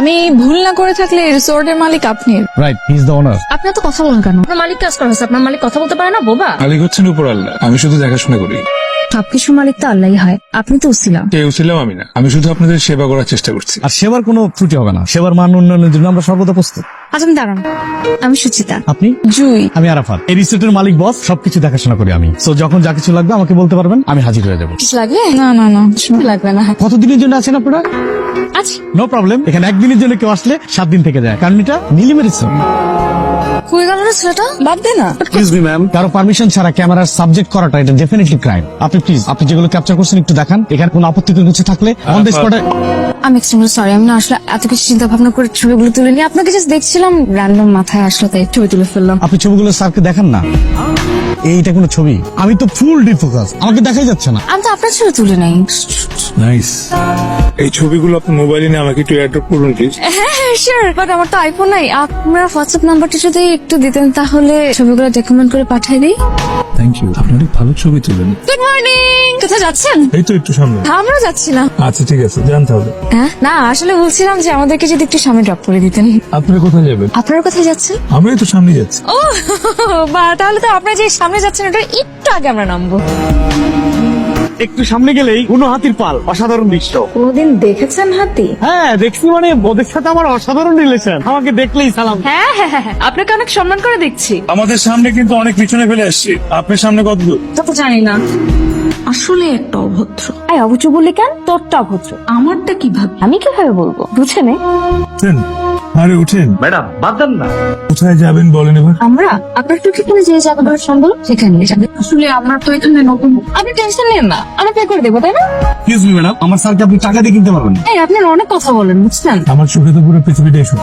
আমি ভুল না করে থাকলে রিসোর্ট এর মালিক আপনি। Right he is the owner আপনি তো কথা বলেন কেন? আপনার মালিক কাজ করা হচ্ছে আপনার মালিক কথা বলতে পারে না বোবা? মালিক হচ্ছেন উপর আল্লাহ আমি শুধু দেখাশোনা করি। সবকিছু মালিক তো আল্লাহই হয় আপনি তো উসিলা কে ছিলাম আমি না আমি শুধু আপনাদের সেবা করার চেষ্টা করছি। আর সেবার কোনো ত্রুটি হবে না। সেবার মান উন্নয়নের জন্য আমরা সর্বদা প্রস্তুত। আচ্ছা দাঁড়ান। আমি সুচিতা। আপনি? জুই। আমি আরাফাত। এই রিসোর্টের মালিক বস। সবকিছু দেখাশোনা করি আমি। সো যখন যা কিছু লাগবে আমাকে বলতে পারবেন। আমি হাজির হয়ে যাব। কিছু লাগবে? না না না। কিছু লাগবে না। কতদিনের জন্য আছেন আপনারা? আচ্ছা। নো প্রবলেম এখানে একদিনের জন্য কেউ আসলে সাত দিন থেকে যায়। কারণ এটা নীলিমের রিসোর্ট কই গেল রে ছেলেটা বাদ দে না। এক্সকিউজ মি ম্যাম কারও পারমিশন ছাড়া ক্যামেরার সাবজেক্ট করাটা এটা ডেফিনেটলি ক্রাইম আপনি প্লিজ আপনি যেগুলো ক্যাপচার করছেন একটু দেখান। এখানে কোনো আপত্তিকর কিছু থাকলে অন দ্য স্পটে আমি এক্সট্রিমলি সরি আমি না আসলে এত কিছু চিন্তা ভাবনা করে ছবিগুলো তুলে নিয়ে। আপনাকে জাস্ট দেখছিলাম র্যান্ডম মাথায় আসলে তাই ছবি তুলে ফেললাম। আপনি ছবিগুলো স্যারকে দেখান না। এইটা কোনো ছবি। আমি তো ফুল ডিফোকাস আমাকে দেখাই যাচ্ছে না। আমি তো আপনার ছবি তুলে নেই। নাইস এই ছবিগুলো আপনার মোবাইলে নিয়ে আমাকে একটু অ্যাড্রপ করুন প্লিজ হ্যাঁ হ্যাঁ শিওর বাট আমার তো আইফোন নাই। আপনার হোয়াটসঅ্যাপ নাম্বারটা যদি একটু দিতেন তাহলে ছবিগুলো ডকুমেন্ট করে পাঠিয়ে দিই। থ্যাংক ইউ আপনি অনেক ভালো ছবি তুলেন? গুড মর্নিং কোথায় যাচ্ছেন? এই তো একটু সামনে। আমরা না। আচ্ছা ঠিক আছে জানতে হবে। হ্যাঁ? না আসলে বলছিলাম যে আমাদেরকে যদি একটু সামনে ড্রপ করে দিতেন। আপনারা কোথায় যাবেন? আপনারা কোথায় যাচ্ছেন? আমি তো সামনে যাচ্ছি। ও বা তাহলে তো আপনারা যে সামনে যাচ্ছেন ওটা একটু আগে আমরা নামবো। একটু সামনে গেলেই কোনো হাতির পাল অসাধারণ দৃশ্য। কোনদিন দেখেছেন হাতি? হ্যাঁ দেখছি মানে ওদের সাথে আমার অসাধারণ রিলেশন আমাকে দেখলেই সালাম। হ্যাঁ হ্যাঁ হ্যাঁ হ্যাঁ, আপনাকে অনেক সম্মান করে দেখছি। আমাদের সামনে কিন্তু অনেক পিছনে ফেলে আসছি। আপনার সামনে কত দূর? তা তো জানি না। আসলে একটা অভদ্র। আই অবুচ বললি কেন? তোরটা অভদ্র। আমারটা কীভাবে? আমি কীভাবে বলব? বুঝে নে। উঠেন আরে উঠেন। ম্যাডাম বাদ দেন না। কোথায় যাবেন বলেন এবার? আমরা আপনার তো ঠিকানা যে যাবে ধর সম্ভব? সেখানে যাবে। আসলে আমরা তো এখানে নতুন। আপনি টেনশন নেন না। আমরা পে করে দেবো তাই না? এক্সকিউজ মি ম্যাডাম আমার স্যারকে আপনি টাকা দিয়ে কিনতে পারবেন এই আপনার অনেক কথা বলেন বুঝছেন? আমার চোখে তো পুরো পৃথিবীটাই শুন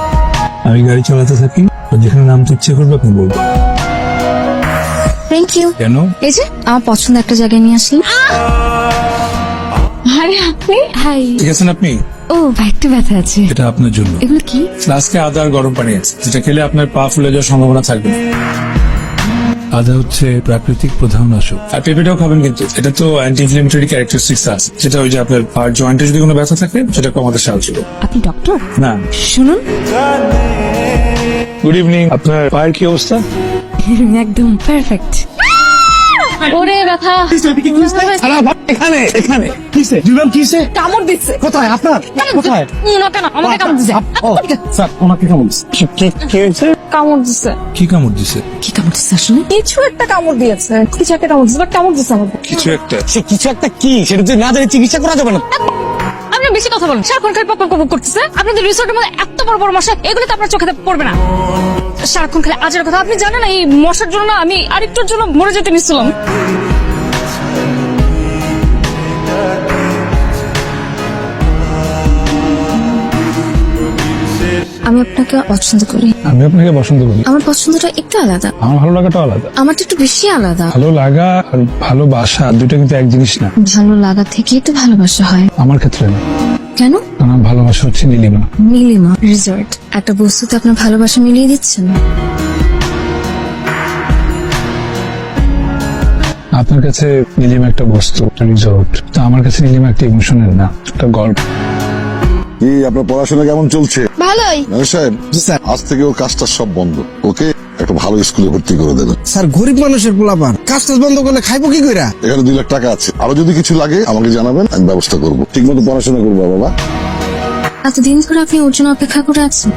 আমি গাড়ি চালাতে থাকি তো যেখানে নামতে ইচ্ছে করবে আপনি বলব থ্যাংক ইউ কেন? এই যে আমার পছন্দ একটা জায়গায় নিয়ে আসলেন। আরে আপনি? হাই ঠিক আছেন আপনি? ও একটু ব্যথা আছে। এটা আপনার জন্য। এগুলো কি? ফ্লাস্কে আদা আর গরম পানি আছে যেটা খেলে আপনার পা ফুলে যাওয়ার সম্ভাবনা থাকবে। না। আদা হচ্ছে প্রাকৃতিক প্রধান নাশক আর পেঁপেটাও খাবেন কিন্তু এটা তো অ্যান্টি ইনফ্লেমেটরি ক্যারেক্টারিস্টিক্স আছে। যেটা ওই যে আপনার পার জয়েন্টে যদি কোনো ব্যথা থাকে সেটা কমাতে সাহায্য করবে আপনি ডক্টর না। শুনুন। গুড ইভিনিং আপনার পায়ের কি অবস্থা? একদম পারফেক্ট ওরে ব্যথা। এখানে এখানে। কিসে দুই কিসে কামড় দিচ্ছে। কোথায়? আপনার? কোথায়? কেন? আমাকে কামড় দিছে স্যার ওনাকে কেমন কি হয়েছে? কামড় দিছে কি কামড় দিছে কি কামড় দিছে আসলে? কিছু একটা কামড় দিয়েছে। কিছু একটা কামড় দিয়েছে but কামড় দিচ্ছে আমাকে। কিছু একটা। সে কিছু একটা কি? সেটা যদি না জানি চিকিৎসা করা যাবে না। বেশি কথা বলেন। সারাক্ষণ খালি পক পক করতেছে। আপনাদের রিসোর্টের মধ্যে এত বড় বড় মশা এগুলো তো আপনার চোখে পড়বে না। সারাক্ষণ খালি আজের কথা। আপনি জানেন না এই মশার জন্য না আমি আরেকটুর জন্য মরে যেতে নিচ্ছিলাম। আমি আপনাকে পছন্দ করি। আমি আপনাকে পছন্দ করি। আমার পছন্দটা একটু আলাদা। আমার ভালো লাগাটা আলাদা। আমারটা একটু বেশি আলাদা। ভালো লাগা আর ভালোবাসা দুটো কিন্তু এক জিনিস না। ভালো লাগা থেকেই তো ভালোবাসা হয়। আমার ক্ষেত্রে না। কেন আমার ভালোবাসা হচ্ছে নীলিমা। নীলিমা রিসর্ট একটা বস্তুতে আপনার ভালোবাসা মিলিয়ে দিচ্ছেন আপনার কাছে নীলিমা একটা বস্তু একটা রিসোর্ট তো আমার কাছে নীলিমা একটা ইমোশনের না একটা গল্প। কি আপনার পড়াশোনা কেমন চলছে? ভালোই। সাহেব আজ থেকে ওর কাজটা সব বন্ধ ওকে? একটা ভালো স্কুলে ভর্তি করে দেবেন স্যার গরিব মানুষের পোলাপান। কাজ টাজ বন্ধ করলে খাইবো কি কইরা? এখানে দুই লাখ টাকা আছে। আরও যদি কিছু লাগে আমাকে জানাবেন আমি ব্যবস্থা করব। ঠিক মতো পড়াশোনা করব বাবা। এতদিন ধরে আপনি ওর জন্য অপেক্ষা করে আছেন?